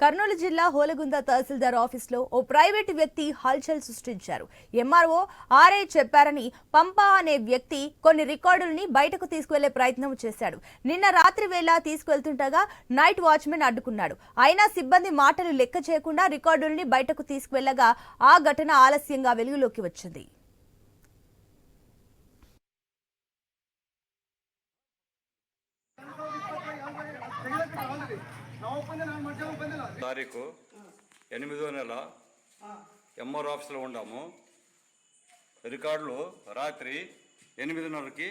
కర్నూలు జిల్లా హోలగుంద తహసీల్దార్ ఆఫీస్లో ఓ ప్రైవేటు వ్యక్తి హల్చల్ సృష్టించారు. ఎంఆర్ఓ ఆర్ఐ చెప్పారని పంపా అనే వ్యక్తి కొన్ని రికార్డుల్ని బయటకు తీసుకువెళ్ళే ప్రయత్నం చేశాడు. నిన్న రాత్రి వేళ తీసుకువెళ్తుండగా నైట్ వాచ్మెన్ అడ్డుకున్నాడు. అయినా సిబ్బంది మాటలు లెక్క చేయకుండా రికార్డుల్ని బయటకు తీసుకువెళ్ళగా ఆ ఘటన ఆలస్యంగా వెలుగులోకి వచ్చింది. తారీఖు ఎనిమిదో నెల ఎంఆర్ ఆఫీస్లో ఉన్నాము రికార్డులు రాత్రి ఎనిమిదిన్నరకి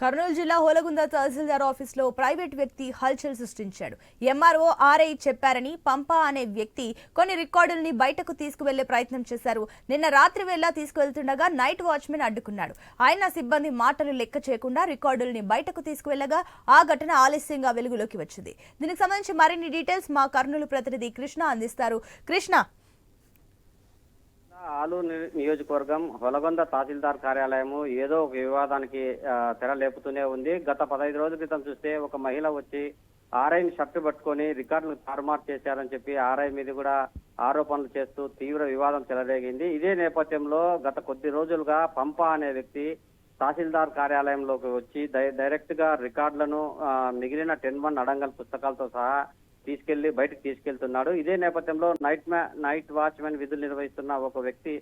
కర్నూలు జిల్లా హోలగుంద తహసీల్దార్ ఆఫీస్లో ప్రైవేట్ వ్యక్తి హల్చల్ సృష్టించాడు. ఎంఆర్ఓ ఆర్ఐ చెప్పారని పంపా అనే వ్యక్తి కొన్ని రికార్డుల్ని బయటకు తీసుకువెళ్ళే ప్రయత్నం చేశారు. నిన్న రాత్రి వేళ తీసుకువెళ్తుండగా నైట్ వాచ్మెన్ అడ్డుకున్నాడు. ఆయన సిబ్బంది మాటలు లెక్క చేయకుండా రికార్డుల్ని బయటకు తీసుకువెళ్ళగా ఆ ఘటన ఆలస్యంగా వెలుగులోకి వచ్చింది. దీనికి సంబంధించి మరిన్ని డీటెయిల్స్ మా కర్నూలు ప్రతినిధి కృష్ణ అందిస్తారు. కృష్ణ ఆలు నియోజకవర్గం హొలగొంద తహసీల్దార్ కార్యాలయము ఏదో ఒక వివాదానికి తెర లేపుతూనే ఉంది. గత పదహైదు రోజుల క్రితం చూస్తే ఒక మహిళ వచ్చి ఆర్ఐని షర్టు పట్టుకొని రికార్డులు తారుమారు చేశారని చెప్పి ఆర్ఐ మీద కూడా ఆరోపణలు చేస్తూ తీవ్ర వివాదం చెలరేగింది. ఇదే నేపథ్యంలో గత కొద్ది రోజులుగా పంప అనే వ్యక్తి తహసీల్దార్ కార్యాలయంలోకి వచ్చి డైరెక్ట్గా రికార్డులను మిగిలిన టెన్ వన్ అడంగల్ పుస్తకాలతో సహా తీసుకెళ్ళి బయటకు తీసుకెళ్తున్నాడు. ఇదే నేపథ్యంలో నైట్ మ్యా నైట్ వాచ్మెన్ విధులు నిర్వహిస్తున్న ఒక వ్యక్తి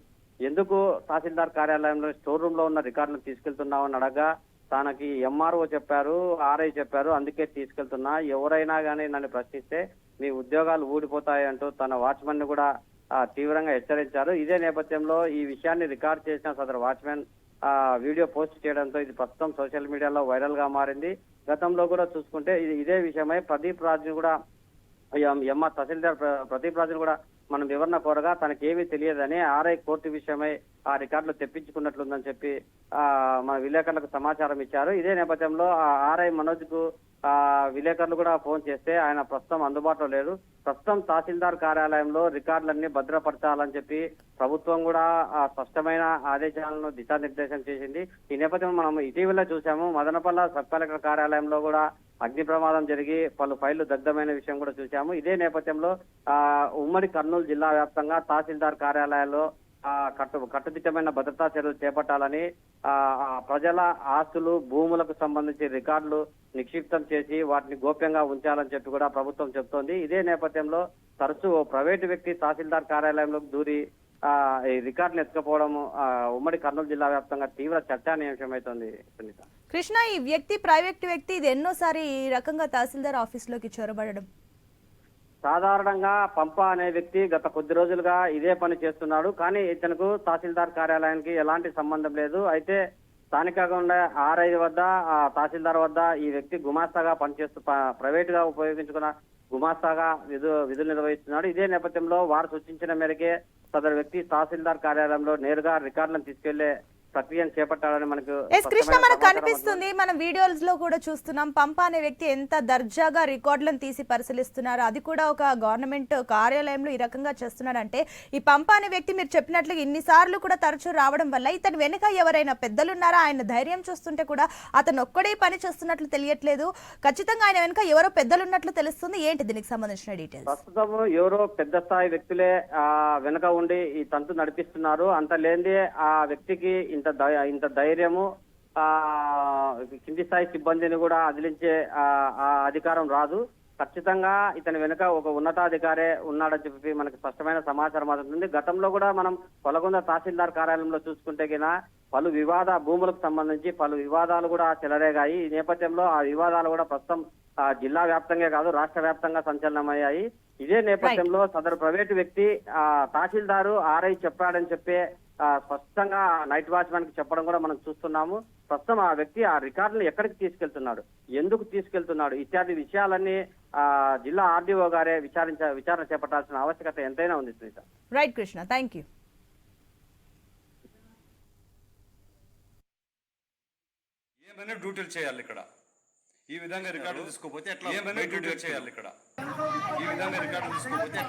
ఎందుకు తహసీల్దార్ కార్యాలయంలో స్టోర్ రూమ్లో ఉన్న రికార్డులను తీసుకెళ్తున్నావు అని అడగా. తనకి ఎంఆర్ఓ చెప్పారు ఆర్ఐ చెప్పారు అందుకే తీసుకెళ్తున్నా. ఎవరైనా కానీ నన్ను ప్రశ్నిస్తే మీ ఉద్యోగాలు ఊడిపోతాయి అంటూ తన వాచ్మెన్ని కూడా తీవ్రంగా హెచ్చరించారు. ఇదే నేపథ్యంలో ఈ విషయాన్ని రికార్డ్ చేసిన సదరు వాచ్మెన్ ఆ వీడియో పోస్ట్ చేయడంతో ఇది ప్రస్తుతం సోషల్ మీడియాలో వైరల్గా మారింది. గతంలో కూడా చూసుకుంటే ఇది ఇదే విషయమై ప్రదీప్ రాజు కూడా ఎం- ఎంఆర్ తహసీల్దార్ ప్రదీప్ రాజును కూడా మనం వివరణ కోరగా తనకేమీ తెలియదని ఆర్ఐ కోర్టు విషయమై ఆ రికార్డులు తెప్పించుకున్నట్లుందని చెప్పి ఆ మన విలేకరులకు సమాచారం ఇచ్చారు. ఇదే నేపథ్యంలో ఆ ఆర్ఐ మనోజ్కు ఆ విలేకరులు కూడా ఫోన్ చేస్తే ఆయన ప్రస్తుతం అందుబాటులో లేరు. ప్రస్తుతం తహసీల్దార్ కార్యాలయంలో రికార్డులన్నీ భద్రపరచాలని చెప్పి ప్రభుత్వం కూడా ఆ స్పష్టమైన ఆదేశాలను దిశానిర్దేశం చేసింది. ఈ నేపథ్యంలో మనం ఇటీవల చూసాము మదనపల్ల సబ్ కలెక్టర్ కార్యాలయంలో కూడా అగ్ని ప్రమాదం జరిగి పలు ఫైళ్ళు దగ్ధమైన విషయం కూడా చూసాము ఇదే నేపథ్యంలో ఆ ఉమ్మడి కర్నూలు జిల్లా వ్యాప్తంగా తహసీల్దార్ కార్యాలయాల్లో ఆ కట్టు కట్టుదిట్టమైన భద్రతా చర్యలు చేపట్టాలని ప్రజల ఆస్తులు భూములకు సంబంధించి రికార్డులు నిక్షిప్తం చేసి వాటిని గోప్యంగా ఉంచాలని చెప్పి కూడా ప్రభుత్వం చెబుతోంది ఇదే నేపథ్యంలో తరచూ ఓ ప్రైవేటు వ్యక్తి తహసీల్దార్ కార్యాలయంలోకి దూరి ఆ ఈ రికార్డులు ఎత్తుకపోవడం ఉమ్మడి కర్నూలు జిల్లా వ్యాప్తంగా తీవ్ర చర్చానీయాంశమవుతోంది సునీత. కృష్ణ ఈ వ్యక్తి ప్రైవేట్ వ్యక్తి ఇది ఎన్నోసారి ఈ రకంగా తహసీల్దార్ ఆఫీస్లోకి చొరబడడం? సాధారణంగా పంప అనే వ్యక్తి గత కొద్ది రోజులుగా ఇదే పని చేస్తున్నాడు. కానీ ఇతనుకు తహసీల్దార్ కార్యాలయానికి ఎలాంటి సంబంధం లేదు. అయితే స్థానికంగా ఉండే ఆర్ఐ వద్ద ఆ తహసీల్దార్ వద్ద ఈ వ్యక్తి గుమాస్తాగా పనిచేస్తూ ప్రైవేట్గా ఉపయోగించుకున్న గుమాస్తాగా విధు విధులు నిర్వహిస్తున్నాడు. ఇదే నేపథ్యంలో వారు సూచించిన మేరకే సదరు వ్యక్తి తహసీల్దార్ కార్యాలయంలో నేరుగా రికార్డులను తీసుకెళ్ళే ప్రక్రియను చేపట్టాలని మనకు ఎస్ కృష్ణ మనకు కనిపిస్తుంది. మన వీడియోస్లో కూడా చూస్తున్నాం. పంప అనే వ్యక్తి ఎంత దర్జాగా రికార్డులను తీసి పరిశీలిస్తున్నారు. అది కూడా ఒక గవర్నమెంట్ కార్యాలయంలో ఈ రకంగా చేస్తున్నాడంటే ఈ పంప అనే వ్యక్తి మీరు చెప్పినట్లుగా ఇన్నిసార్లు కూడా తరచూ రావడం వల్ల ఇతని వెనుక ఎవరైనా పెద్దలున్నారా? ఆయన ధైర్యం చూస్తుంటే కూడా అతను ఒక్కడే పని చేస్తున్నట్లు తెలియట్లేదు. ఖచ్చితంగా ఆయన వెనుక ఎవరో పెద్దలు ఉన్నట్లు తెలుస్తుంది. ఏంటి దీనికి సంబంధించిన డీటెయిల్స్ ప్రస్తుతం ఎవరో పెద్ద స్థాయి వ్యక్తులే ఆ వెనక ఉండి ఈ తంతు నడిపిస్తున్నారు. అంత లేనిదే ఆ వ్యక్తికి ఇంత ఇంత ధైర్యము ఆ కింది స్థాయి సిబ్బందిని కూడా అదిలించే ఆ అధికారం రాదు. ఖచ్చితంగా ఇతని వెనుక ఒక ఉన్నతాధికారే ఉన్నాడని చెప్పి మనకి స్పష్టమైన సమాచారం అందుతుంది. గతంలో కూడా మనం కొలగొంద తహసీల్దార్ కార్యాలయంలో చూసుకుంటే గిన పలు వివాద భూములకు సంబంధించి పలు వివాదాలు కూడా చెలరేగాయి. ఈ నేపథ్యంలో ఆ వివాదాలు కూడా ప్రస్తుతం జిల్లా వ్యాప్తంగా కాదు రాష్ట్ర వ్యాప్తంగా సంచలనమయ్యాయి. ఇదే నేపథ్యంలో సదరు ప్రైవేటు వ్యక్తి ఆ తహసీల్దారు ఆర్ఐ చెప్పాడని చెప్పే స్పష్టంగా నైట్ వాచ్మెన్కి చెప్పడం కూడా మనం చూస్తున్నాము. ప్రస్తుతం ఆ వ్యక్తి ఆ రికార్డులు ఎక్కడికి తీసుకెళ్తున్నాడు? ఎందుకు తీసుకెళ్తున్నాడు? ఇత్యాది విషయాలన్నీ ఆ జిల్లా ఆర్డీఓ గారే విచారించ విచారణ చేపట్టాల్సిన ఆవశ్యకత ఎంతైనా ఉంది Sunitha right Krishna thank you ఏమైనా డ్యూటీలు చేయాలి ఇక్కడ? ఈ విధంగా రికార్డు తీసుకోపోతే ఎట్లా చేయాలి ఇక్కడ? ఈ విధంగా రికార్డు తీసుకోపోతే ఎట్లా